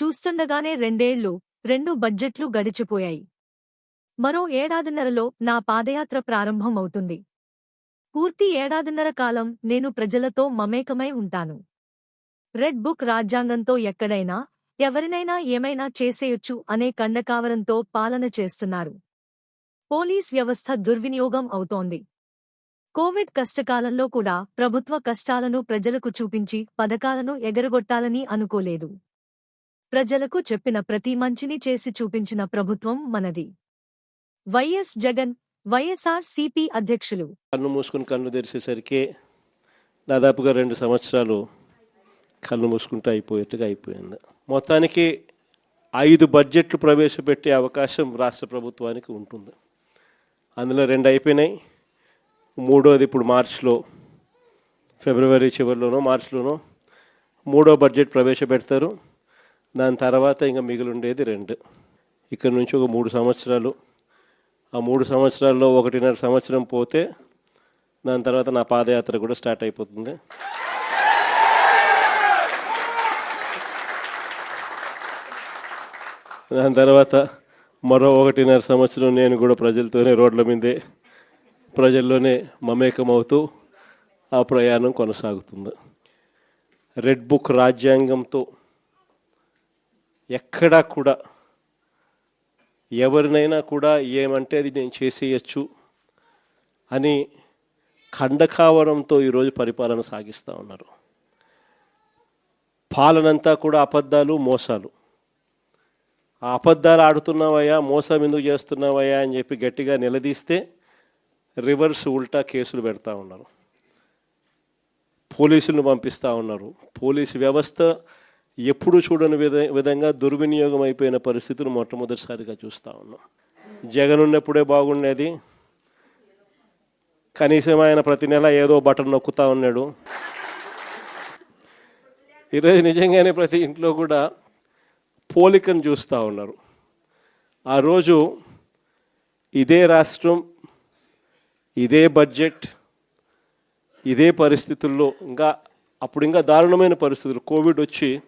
చూస్తుండగానే రెండేళ్ళు రెండు బడ్జెట్లు గడిచిపోయాయి. మరో ఏడాదిన్నరలో నా పాదయాత్ర ప్రారంభం అవుతుంది పూర్తి ఏడాదిన్నర కాలం నేను ప్రజలతో మమేకమై ఉంటాను. రెడ్ బుక్ రాజ్యాంగంతో ఎక్కడైనా ఎవరినైనా ఏమైనా చేసేయొచ్చు అనే కండకావరంతో పాలన చేస్తున్నారు. పోలీస్ వ్యవస్థ దుర్వినియోగం అవుతోంది. కోవిడ్ కష్టకాలంలో కూడా ప్రభుత్వ కష్టాలను ప్రజలకు చూపించి పథకాలను ఎగరగొట్టాలని అనుకోలేదు. ప్రజలకు చెప్పిన ప్రతి మంచిని చేసి చూపించిన ప్రభుత్వం మనది. వైఎస్ జగన్ వైఎస్ఆర్ సిపి అధ్యక్షులు. కన్ను మూసుకుని కన్ను తెరిచేసరికి దాదాపుగా రెండు సంవత్సరాలు కన్ను మూసుకుంటూ అయిపోయేట్టుగా అయిపోయింది. మొత్తానికి ఐదు బడ్జెట్లు ప్రవేశపెట్టే అవకాశం రాష్ట్ర ప్రభుత్వానికి ఉంటుంది. అందులో రెండు అయిపోయినాయి. మూడోది ఇప్పుడు మార్చిలో ఫిబ్రవరి చివరిలోనో మార్చిలోనో మూడో బడ్జెట్ ప్రవేశపెడతారు. దాని తర్వాత ఇంకా మిగిలి ఉండేది రెండు. ఇక్కడ నుంచి ఒక మూడు సంవత్సరాలు. ఆ మూడు సంవత్సరాల్లో ఒకటిన్నర సంవత్సరం పోతే దాని తర్వాత నా పాదయాత్ర కూడా స్టార్ట్ అయిపోతుంది. దాని తర్వాత మరో ఒకటిన్నర సంవత్సరం నేను కూడా ప్రజలతోనే రోడ్ల మీదే ప్రజల్లోనే మమేకమవుతూ ఆ ప్రయాణం కొనసాగుతుంది. రెడ్ బుక్ రాజ్యాంగంతో ఎక్కడా కూడా ఎవరినైనా కూడా ఏమంటే అది నేను చేసేయచ్చు అని ఖండకావరంతో ఈరోజు పరిపాలన సాగిస్తూ ఉన్నారు. పాలనంతా కూడా అబద్ధాలు మోసాలు. ఆ అబద్ధాలు ఆడుతున్నావయ్యా మోసం ఎందుకు చేస్తున్నావయ్యా అని చెప్పి గట్టిగా నిలదీస్తే రివర్స్ ఉల్టా కేసులు పెడతా ఉన్నారు. పోలీసులను పంపిస్తూ ఉన్నారు. పోలీసు వ్యవస్థ ఎప్పుడు చూడని విధ విధంగా దుర్వినియోగం అయిపోయిన పరిస్థితులు మొట్టమొదటిసారిగా చూస్తూ ఉన్నాం. జగన్ ఉన్నప్పుడే బాగుండేది. కనీసం ఆయన ప్రతి నెల ఏదో బటన్ నొక్కుతూ ఉన్నాడు. ఈరోజు నిజంగానే ప్రతి ఇంట్లో కూడా పోలికను చూస్తూ ఉన్నారు. ఆ రోజు ఇదే రాష్ట్రం ఇదే బడ్జెట్ ఇదే పరిస్థితుల్లో ఇంకా అప్పుడు ఇంకా దారుణమైన పరిస్థితులు. కోవిడ్ వచ్చి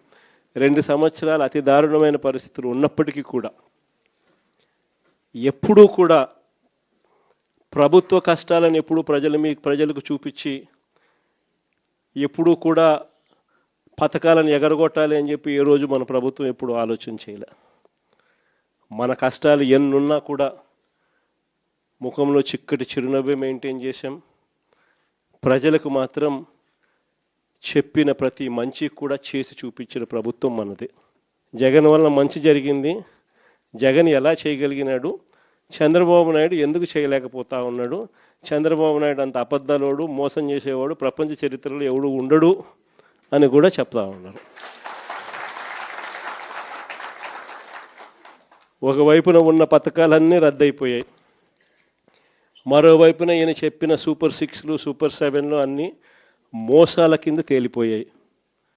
రెండు సంవత్సరాలు అతి దారుణమైన పరిస్థితులు ఉన్నప్పటికీ కూడా ఎప్పుడూ కూడా ప్రభుత్వ కష్టాలను ఎప్పుడూ ప్రజల మీ ప్రజలకు చూపించి ఎప్పుడూ కూడా పథకాలను ఎగరగొట్టాలి అని చెప్పి ఏ రోజు మన ప్రభుత్వం ఎప్పుడు ఆలోచన చేయలే. మన కష్టాలు ఎన్నున్నా కూడా ముఖంలో చిక్కటి చిరునవ్వే మెయింటైన్ చేశాం. ప్రజలకు మాత్రం చెప్పిన ప్రతి మంచి కూడా చేసి చూపించిన ప్రభుత్వం మనది. జగన్ వల్ల మంచి జరిగింది. జగన్ ఎలా చేయగలిగినాడు? చంద్రబాబు నాయుడు ఎందుకు చేయలేకపోతా ఉన్నాడు? చంద్రబాబు నాయుడు అంత అబద్ధాలోడు మోసం చేసేవాడు ప్రపంచ చరిత్రలో ఎవడు ఉండడు అని కూడా చెప్తా ఉన్నారు. ఒకవైపున ఉన్న పథకాలన్నీ రద్దయిపోయాయి. మరోవైపున ఈయన చెప్పిన సూపర్ సిక్స్లు సూపర్ సెవెన్లు అన్నీ మోసాల కింద తేలిపోయాయి.